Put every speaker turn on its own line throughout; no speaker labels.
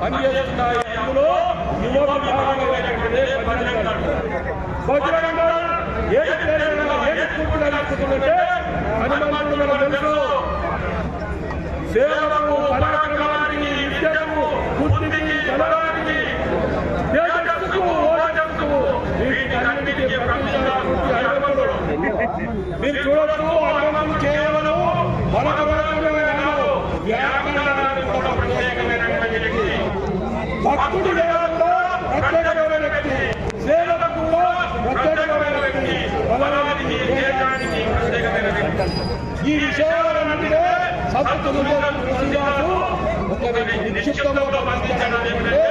పనిచేస్తున్నాయి. అందులో యువత భాగమైనటువంటిదే బజరంగ బజరంగ ఏది ఏది హనుమంతుడు మనకు తెలుసు సేవకు పరాక్రమానికి విద్యకు బుద్ధికి బలానికి తేజస్సుకు ఓజస్సుకు వీటన్నిటికీ మీరు చూడొచ్చు హనుమంతుడు కేవలం కాదు వ్యాకరణానికి కూడా ప్రత్యేకమైనటువంటి వ్యక్తి భక్తుడి ప్రత్యేకమైన వ్యక్తి. సేవకు కూడా ప్రత్యేకమైన వ్యక్తి. బలానికి తేజానికి ప్రత్యేకమైన వ్యక్తి. ఈ విషయాలన్నింటినీ సత్తులు శ్రీరాజు నిక్షిప్తంలో పంచాలంటే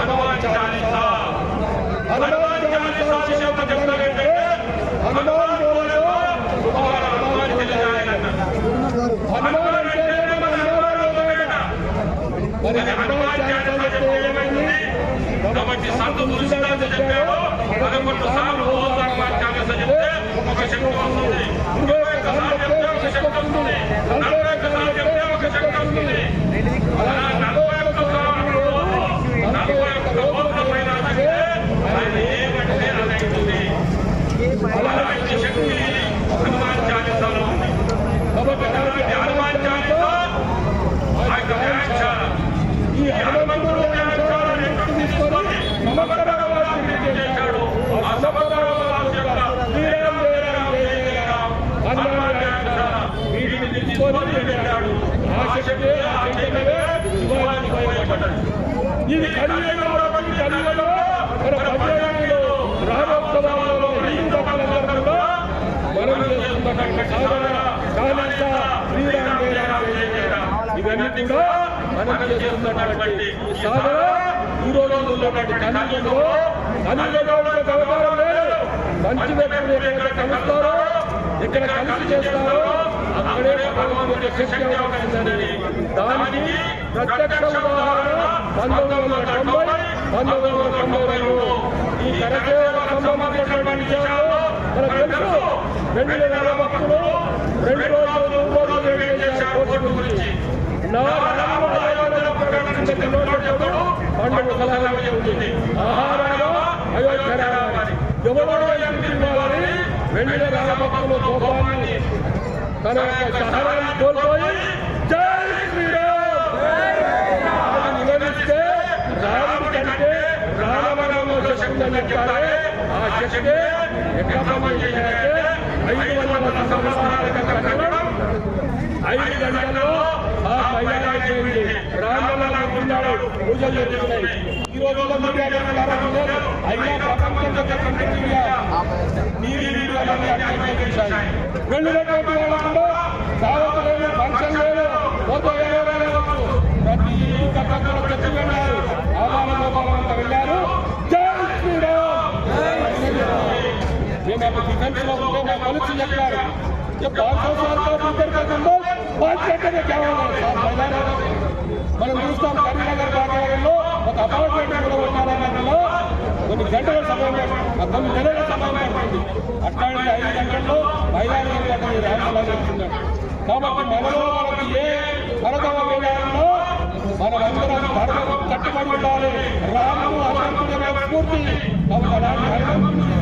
హనుమాన్ చాలీసా. ఒక శక్తి వస్తుంది ఇరవై ఒక్క సార్లు చెప్తే ఒక శక్తి వస్తుంది నలభై ఒక్క సార్లు చెప్తే ఒక శక్తి వస్తుంది అలా నలభై ఒక్క సార్లు నలభై ఒక్క రోజుల పైన వస్తే ఆయన ఏమంటే అదైతుంది అలాంటి శక్తి హనుమాన్ చాలీసాలో ఉంది కాబట్టి అలాంటి హనుమాన్ చాలీసా ఆ యొక్క వ్యాఖ్యానం ఈ హనుమంతుడు వ్యాఖ్యానాన్ని గుర్తు తీసుకొని సమగ్ర భగవాన్ని చేశాడు ఆ సమగ్ర భగవాన్ యొక్క శ్రీరామ్ జయ రామ్ జయ జయ రామ్ హనుమాన్ వ్యాఖ్యానం వీటిని తీసుకొని వెళ్ళాడు ఆ శక్తే ఆ చైతన్యమే శివాజీకి ఇది కలియుగంలో కాబట్టి మన పద్యాలలో రామోత్సవాలలో హిందూ భక్తులందరూ మనం చేస్తున్నటువంటి సాధన చాలీస శ్రీరామ్ ఇవన్నీ కూడా మనం చేస్తున్నటువంటి సాధన. ఈ రోజు ఉన్నటువంటి కలియుగంలో కలియుగంలో లేదు. మంచి వ్యక్తులు కలుస్తారో ఎక్కడ కలిసి చేస్తారో అక్కడే భగవంతుడి శక్తి అవకాశం దానికి ప్రత్యక్ష ఉదాహరణ పంతొమ్మిది వందల తొంభై పంతొమ్మిది వందల తొంభై రెండు ఈ కరసేవకు సంబంధించినటువంటి విషయాల్లో మనకు తెలుసు రెండు వేల భక్తులు రెండు రోజులు కోర్టు గురించి నా పండుగ సలహా ఉంది ఆహారంగా అయోధ్య రావాలి ఎవరో వెండిన రామభక్తులు కోపాన్ని తన యొక్క సహాయాన్ని కోల్పోయి జై శ్రీరామ్ అని నిలదీస్తే రాముడి కంటే శక్తి చెప్తారే ఆ శక్తి ఎట్లా పనిచేయాలంటే ఐదు వందల సంవత్సరాల కట్టడం. ఐదు గంటల్లో ఆ మైదానం చేయండి రామలలా ఉన్నాడు పూజలు జరుగుతున్నాయి. ఈ రోజు అయినా ప్రపంచంలో నీరు నీరు వెళ్ళినటువంటి ఆమె డిఫెన్స్లో ఉంటే నాకు కలిసి చెప్పారు మనం చూస్తాం కరీంనగర్ భాగ్యనగర్లో ఒక అపార్ట్మెంట్ కూడా ఉండాలన్నలో కొన్ని గంటల సమయం కొన్ని నెలల సమయం పడుతుంది అట్లాంటి ఐదు గంటల్లో మైదానం గంటలు రాష్ట్రాలు చెప్తున్నాడు కాబట్టి మనలో మనకి ఏ భరతవ వేదాలలో మనమందరం ధర్మం కట్టుబడి ఉండాలి రాము అసంతుడమే స్ఫూర్తి కాబట్టి అలాంటి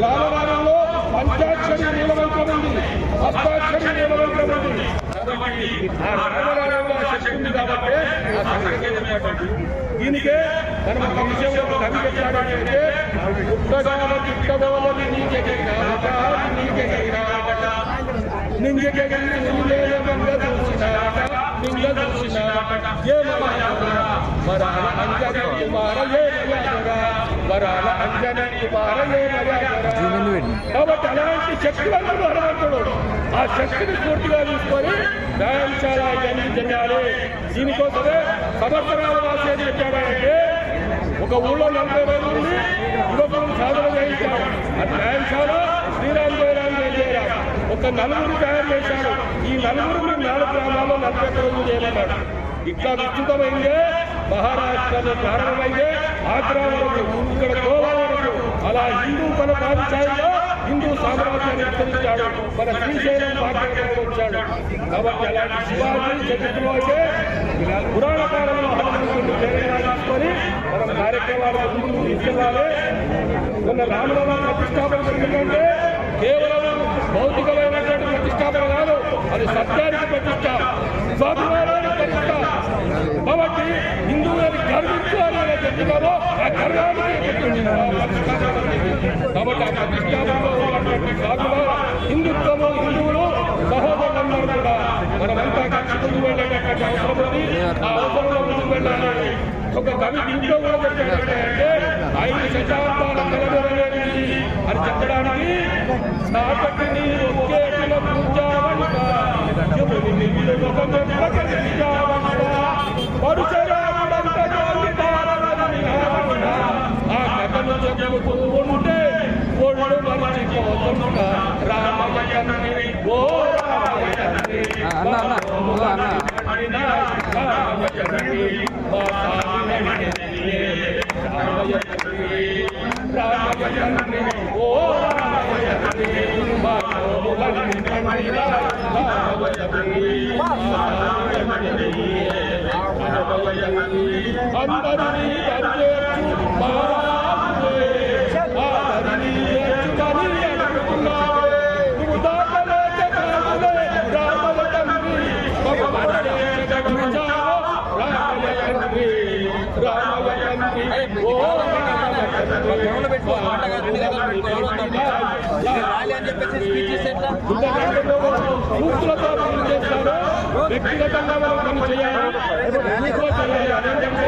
రామనామమే రామనామంలో పంచాక్షరి నీలవంతం ఉంది అష్టాక్షరి నీలవంతం ఉంది కాబట్టి ఆ రామనామంలో ఆ శక్తి ఉంది కాబట్టి ఆ సంకేతం ఏర్పడింది. దీనికే మనం ఒక విషయంలో ఒక కవి చెప్పాడు అంటే పుట్టగాల చిట్టబోలని నీకే కావట నీకే కావట నింగే నింగే మంగ చూసినాట నింగ చూసినాట ఏ మహారాజా వరాల అంజన కుమార ఏ మర్యాదగా వరాల అంజన కుమార ఏ మర్యాదగా కాబట్టి అలాంటి శక్తివంతుడు హనుమంతుడు. ఆ శక్తిని పూర్తిగా తీసుకొని వ్యాయామశాల ఇవన్నీ చెయ్యాలి దీనికోసమే వాసి ఏం చెప్పాడంటే ఒక ఊళ్ళో నలభై రోజులు ఉంది యువకులను సాధన చేయించాడు ఆ వ్యాయామశాల శ్రీరామ్ జయరామ్ జయ జయరామ్ ఒక నలుగురు తయారు చేశాడు ఈ నలుగురు నాలుగు గ్రామాల్లో నలభై రోజులు చేయమన్నాడు ఇట్లా విస్తృతమైందే మహారాష్ట్రలో ప్రారంభమైందే ఆగ్రా వరకు ఇక్కడ గోవా వరకు అలా హిందూ తన పాఠశాలలో హిందూ సామ్రాజ్యాన్ని విస్తరించాడు. మన శ్రీశైలం భాగ్యంగా వచ్చాడు. కాబట్టి అలాంటి శివాజీ చరిత్రలో అయితే పురాణ కాలంలో హనుమంతుడిని ప్రేరణగా తీసుకొని మనం కార్యక్రమాలు ముందుకు తీసుకెళ్ళాలి. మొన్న రామరామ ప్రతిష్టాపన జరిగిందంటే కేవలం భౌతికమైనటువంటి ప్రతిష్టాపన కాదు అది సత్యానికి ప్రతిష్ట స్వాభిమానానికి ప్రతిష్ట. కాబట్టి హిందువులను గర్వించాలి అనే చెప్తున్నారో ఆ గర్వానికి కాబట్టి ఆ ప్రతిష్టాపనలో ఉన్నటువంటి స్వాభిమాన హిందుత్వము హిందువులు సహోదరులందరూ కూడా మనమంతా కలిసి ముందుకు వెళ్ళేటటువంటి అవసరం ఉంది. ఆ అవసరంలో ముందుకు వెళ్ళాలని ఒక కవి ఇంట్లో కూడా చెప్పాడంటే ఐదు శతాబ్దాల కలగలనేది అని చెప్పడానికి సాకటిని ఒకే రామయ్య తండ్రి ఓ
పెట్టుకో ఆటగా రెండు గంటలు పెట్టుకో ఇస్తే
పనులు చేస్తారు వ్యక్తిగతంగా పని చేయాలి. చేయాలి అదేంటంటే